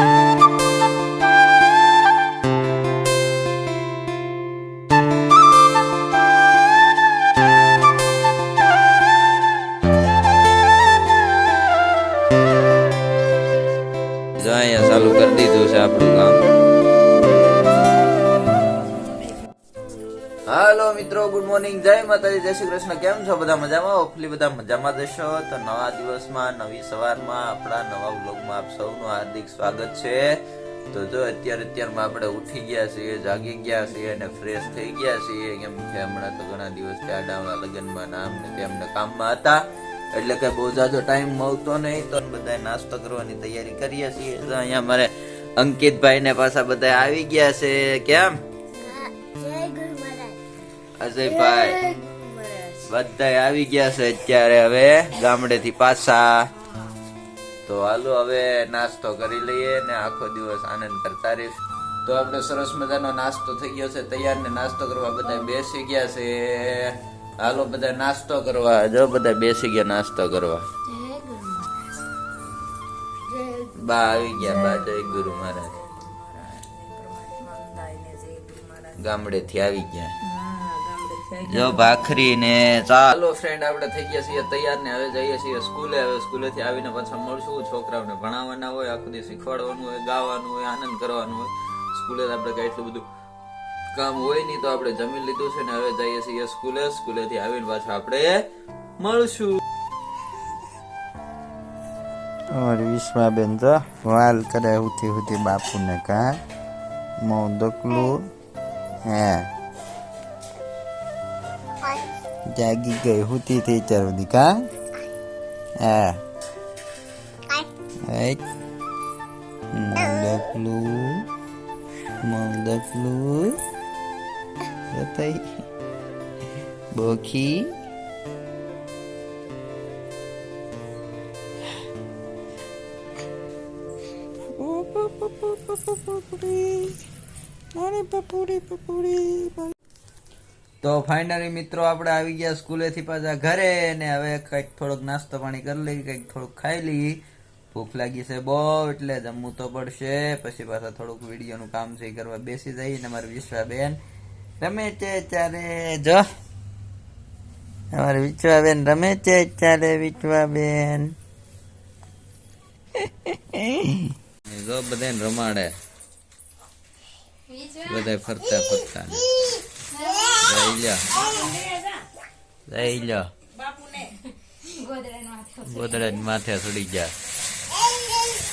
Thank you. મિત્રો good morning જય માતાજી, જય શ્રી કૃષ્ણ. કેમ છો? બધા મજામાં? હોપફુલી બધા મજામાં જશો તો નવા દિવસમાં, નવી સવારમાં, આપણા નવા વ્લોગમાં આપ સૌનું હાર્દિક સ્વાગત છે. તો જો, અત્યારે અત્યારમાં આપણે ઉઠી ગયા છીએ, જાગી ગયા છીએ અને ફ્રેશ થઈ ગયા છીએ. કેમ કે હમણાં તો ઘણા દિવસથી આડાવડા લગ્નમાં નામ ને તેમને કામમાં હતા. એટલે કે બહુ જાજો ટાઈમ મળતો નહીં. તો બધા નાસ્તો કરવાની તૈયારી કરીએ છીએ. અહીંયા મારે અંકિતભાઈ ને પાછા બધા આવી ગયા છે. કેમ? અજયભાઈ બધા આવી ગયા છે અત્યારે હવે ગામડે થી પાછા. તો હાલો હવે નાસ્તો કરી લઈએ ને આખો દિવસ આનંદ કરતા રહીશું. તો આપણે સરસ મજાનો નાસ્તો થઈ ગયો છે, તૈયાર ને નાસ્તો કરવા બધા બેસી ગયા છે. હાલો બધા નાસ્તો કરવા, જો બધા બેસી ગયા નાસ્તો કરવા. બા આવી ગયા, બા, જય ગુરુ મહારાજ. ગામડેથી આવી ગયા. જો ભાખરી ને ચાલો ફ્રેન્ડ આપણે થઈ ગયા છીએ તૈયાર ને હવે જઈએ છીએ સ્કૂલે. હવે સ્કૂલેથી આવીને પાછા મળશું. છોકરાઓને ભણાવવાના હોય આખું દિવસ શીખવાડવાનું હોય ગાવાનું હોય આનંદ કરવાનું હોય. સ્કૂલે આપણે કઈ એટલું બધું કામ હોય નહીં તો આપણે જમી લીધું છે ને હવે જઈએ છીએ સ્કૂલે. સ્કૂલેથી આવીને પાછા આપણે મળશું. અમારી વિશ્વાબેન તો વાલ કરે હુતી હુતી બાપુને કા મો દકલું હે. જાગી ગઈ હુતી થઈ ચારુની કા હા Right. Maldaklu. Maldaklu. Boki. Oh, papuri. Papuri, papuri. તો ફાઇનલી મિત્રો આપણે આવી ગયા સ્કૂલેથી પાછા ઘરે ને હવે કંઈક થોડોક નાસ્તો પાણી કરી લઈએ કંઈક થોડુંક ખાઈ લઈએ. ભૂખ લાગી છે બહુ એટલે જમવું તો પડશે. પછી પાછા થોડુંક વિડીયોનું કામ છે કરવા બેસી જઈએ ને અમારી વિશ્વાબેન રમે છે ત્યારે જો. અમારી વિશ્વાબેન રમે છે ચાલે વિશ્વાબેન જો બધાને રમાડે. બધા ફરતા ફરતા લઈ લો લઈ લો ગોદડા માથે ચડી ગયા.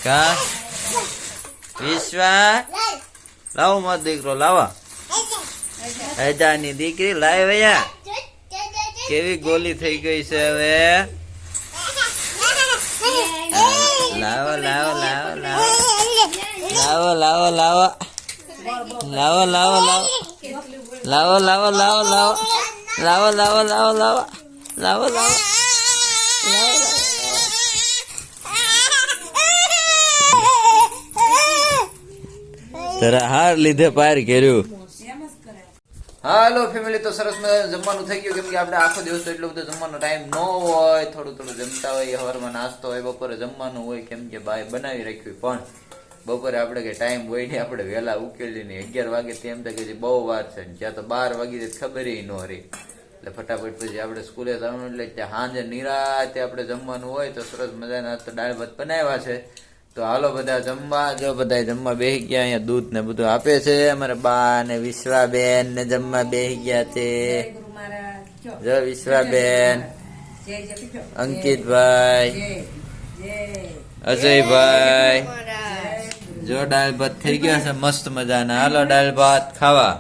કા? વિશ્વા? લાવો મત દીકરો, લાવો. હજાની દીકરી લાય ભૈયા કેવી ગોલી થઈ ગઈ છે હવે? લાવો લાવો લાવો લાવો. લાવો લાવો લાવો. લાવો લાવો લાવો. લાવો લાવો લાવો લાવો. લાવો લાવો લાવો લાવો. લાવો લાવો. તારા હાર લીધે પાર કર્યું. હાલો ફેમિલી તો સરસ જમવાનું થઈ ગયું. કેમ આપણે આખો દિવસ તો એટલો બધો જમવાનો ટાઈમ ન હોય, થોડું થોડું જમતા હોય, સવારમાં નાસ્તો હોય, બપોરે જમવાનું હોય, કેમ કે ભાઈ બનાવી રાખ્યું પણ બપોરે આપણે કે ટાઈમ હોય ને આપણે વહેલા ઉકેલી ને અગિયાર વાગે તેમ તો કે બહુ વાર છે જ્યાં તો બાર વાગી જાય ખબર ન રહી એટલે ફટાફટ પછી આપણે સ્કૂલે જવાનું એટલે ત્યાં સાંજે નિરાતે આપણે જમવાનું હોય તો સરસ મજાના તો દાળ ભાત બનાવ્યા છે તો હાલો બધા જમવા જો બધા જમવા બેસી ગયા અહીંયા દૂધ ને બધું આપે છે અમારા બા ને વિશ્વાબેન ને જમવા બેસી ગયા છે જો વિશ્વાબેન અંકિતભાઈ અજયભાઈ જો દાળ ભાત થઈ ગયા છે મસ્ત મજાના. હાલો, દાળ ભાત ખાવા.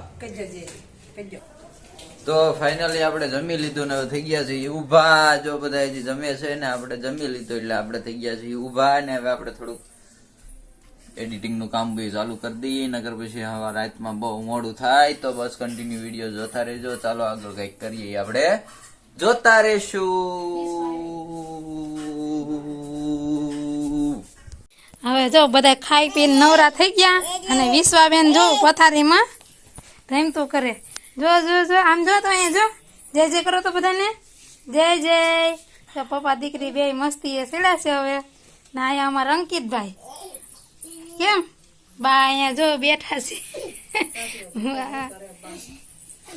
તો ફાઇનલી આપણે જમી લીધું ને થઈ ગયા છીએ. ઊભા જો બધા હજી જમે છે ને, આપણે જમી લીધું એટલે આપણે થઈ ગયા છીએ. ઊભા ને હવે આપણે થોડુંક એડિટિંગનું કામ બી ચાલુ કરી દઈએ નગર પછી હવે રાતમાં બહુ મોડું થાય, તો બસ કન્ટિન્યુ વીડિયો જોતા રહેજો. ચાલો આગળ કંઈક કરીએ આપણે. જોતા રહેશું. હવે જો બધા ખાઈ પીને નવરા થઈ ગયા અને વિશ્વાબેન જો પથારીમાં રમતું કરે. જો જો જો, આમ જો તો અહીંયા જો. જય જય કરો તો બધાને. જય જય. તો પપ્પા દીકરી બે મસ્તી એ સીડાશે હવે. ના અહીંયા અમારા અંકિતભાઈ. કેમ? બા અહીંયા જો બેઠા છે.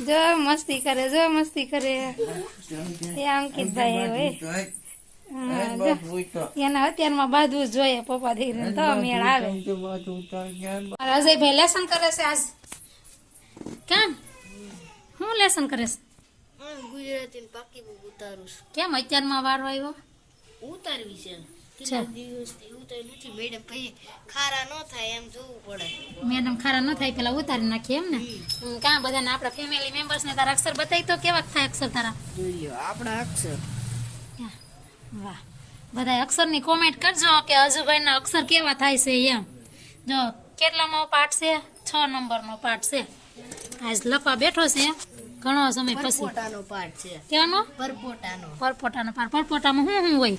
જો મસ્તી કરે, જો મસ્તી કરે. એ અંકિતભાઈ હોય. એના અત્યારમાં બાંધવું જોઈએ પપ્પા દીકરીને તો મેળ આવે. અજયભાઈ લેસન કરે છે આજ. કેમ? હું લેસન કરે છે? ગુજરાતી પાકી બુક ઉતારું છું. કેમ? અત્યારમાં વારો આવ્યો? ઉતારવી છે. છે. કેટલા દિવસથી ઉતારી નથી. મેડમ ખારા ન થાય એમ જોવું પડે. મેડમ ખારા ન થાય પેલા ઉતારી નાખીએ એમ ને હમ, કાં બધાને આપણા ફેમિલી મેમ્બર્સ ને તારા અક્ષર બતાવી તો કેવા થાય અક્ષર તારા? જોઈએ આપણા અક્ષર. વાહ. બધા અક્ષરની કોમેન્ટ કરજો કે અજુભાઈના અક્ષર કેવા થાય છે એમ. જો કેટલામો પાઠ છે? છ નંબરનો પાઠ છે. આજ લખવા બેઠો છે. ઘણો સમય પછી. પરપોટાનો પાઠ છે. કેનો પરપોટાનો. પરપોટાનો પાઠ. પરપોટામાં શું શું હોય?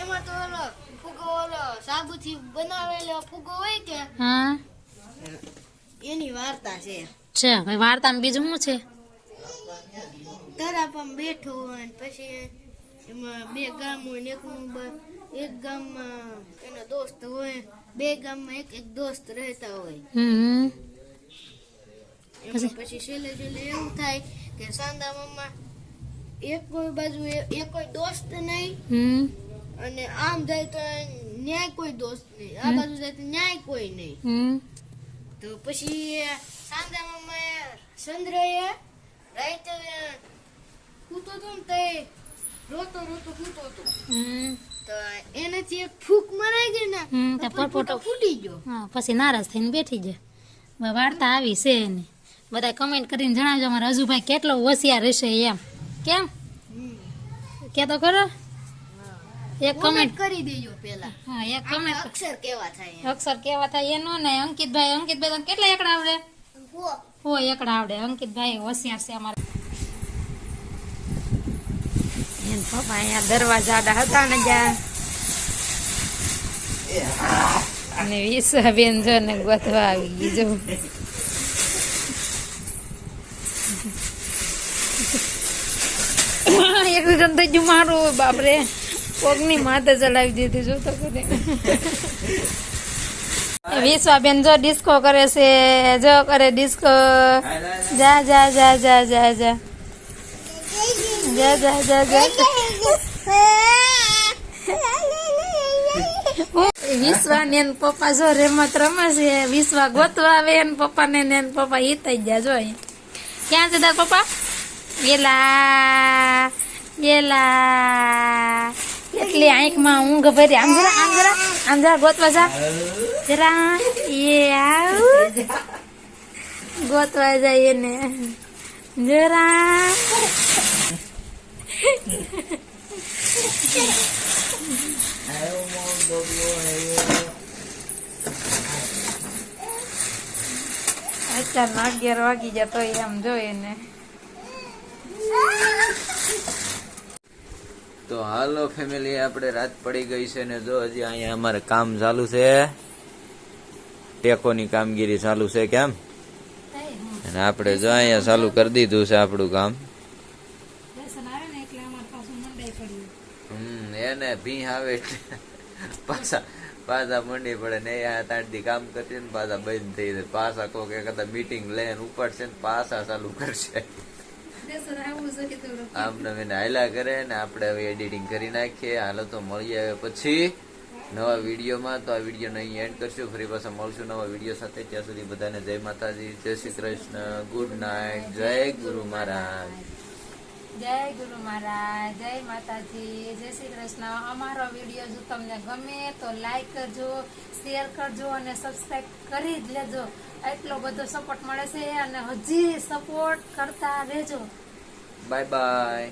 એમાં તો ઓલો ફુગો ઓલો સાબુથી બનાવેલો ફુગો હોય કે હા. એની વાર્તા છે. છે વાર્તામાં બીજું શું છે? તરાપમ બેઠો હોય પછી એમાં બે ગામ હોય ને એકનું એક ગામમાં એના દોસ્ત હોય બે ગામમાં એક એક દોસ્ત રહેતા હોય. હમ. પછી છેલ્લે છેલ્લે એવું થાય કે સાંદા મમ્મા એક કોઈ બાજુ એ- કોઈ દોસ્ત નહીં અને આમ જાય તો ન્યાય કોઈ દોસ્ત નહીં. આ બાજુ જાય તો ન્યાય કોઈ નહીં. તો પછી સાંદા મમ્મા ચંદ્રએ રાઈટ કૂતો તો ને તે રોતો રોતો ફૂટો હતો. તો એનાથી એક ફૂક મરાઈ ગઈ ને હમ, તો પરપોટો ફૂટી ગયો. હા પછી નારાજ થઈને બેઠી જાય વાર્તા આવી છે એને. બધા કમેન્ટ કરીને જણાવજો અમારા હજુભાઈ કેટલો હોશિયાર હશે એમ. કેમ? કે તો ખરો? એક કમેન્ટ કરી દેજો પેલા હા એક કમેન્ટ અક્ષર કેવા થાય અક્ષર કેવા થાય એનો ને અંકિતભાઈ અંકિતભાઈ કેટલા એકડા આવડે? હો એકડા આવડે. અંકિતભાઈ હોશિયાર છે અમારા એન પપ્પા અહીંયા દરવાજા હતા ને જ્યાં. અને વિશ્વાબેન જો ને ગોતવા આવી ગઈ જો. એક્સિડન્ટ થઈ ગયું મારું, બાપરે, પગની માથે ચલાવી દીધી જો તો કરી વિશ્વા બેન જો ડિસ્કો કરે છે, જો કરે ડિસ્કો જા જા જા જા જા જા. જા જા જા જા વિશ્વા ને પપ્પા જો રમત રમે છે વિશ્વા ગોતવા આવે એને પપ્પા ને પપ્પા હિતાઈ ગયા જો ક્યાં છે તાર પપ્પા? ગેલા ગેલા એટલી આંખમાં ઊંઘ ભરી. આમ જરા આમ જરા ગોતવા જા. જરા એ આવ. ગોતવા જાય એને. જરા. અત્યારના અગિયાર વાગી ગયા તો એમ જોઈએ ને. તો હાલો ફેમિલી આપણે રાત પડી ગઈ છે ને જો હજી અહીંયા અમારે કામ ચાલુ છે. ટેકોની કામગીરી ચાલુ છે કેમ? અને આપણે જો અહીંયા ચાલુ કરી દીધું છે આપણું કામ લેસન આવે ને એટલે અમારે પાછું મંડાઈ પડ્યું એને ભી આવે પાછા પાછા મંડી પડે ને એ તાંડી કામ કરશે ને પાછા બંધ થઈ જાય. પાછા કોક કદાચ મીટિંગ લઈને ઉપાડશે ને પાછા ચાલુ કરશે. આમ નવીન હાયલા કરે ને આપણે હવે એડિટિંગ કરી નાખીએ. હાલો તો મળીએ હવે પછી નવા વિડીયોમાં. તો આ વિડીયોને અહીં એન્ડ કરશું. ફરી પાછા મળશું નવા વીડિયો સાથે. ત્યાં સુધી બધાને જય માતાજી. જય શ્રી કૃષ્ણ. ગુડ નાઇટ જય ગુરુ મહારાજ. જય ગુરુ મહારાજ, જય માતાજી, જય શ્રી કૃષ્ણ. અમારો વીડિયો જો તમને ગમે તો લાઈક કરજો શેર કરજો અને સબસ્ક્રાઈબ કરી જ લેજો. એટલો બધો સપોર્ટ મળે છે અને હજી સપોર્ટ કરતા રહેજો. Bye bye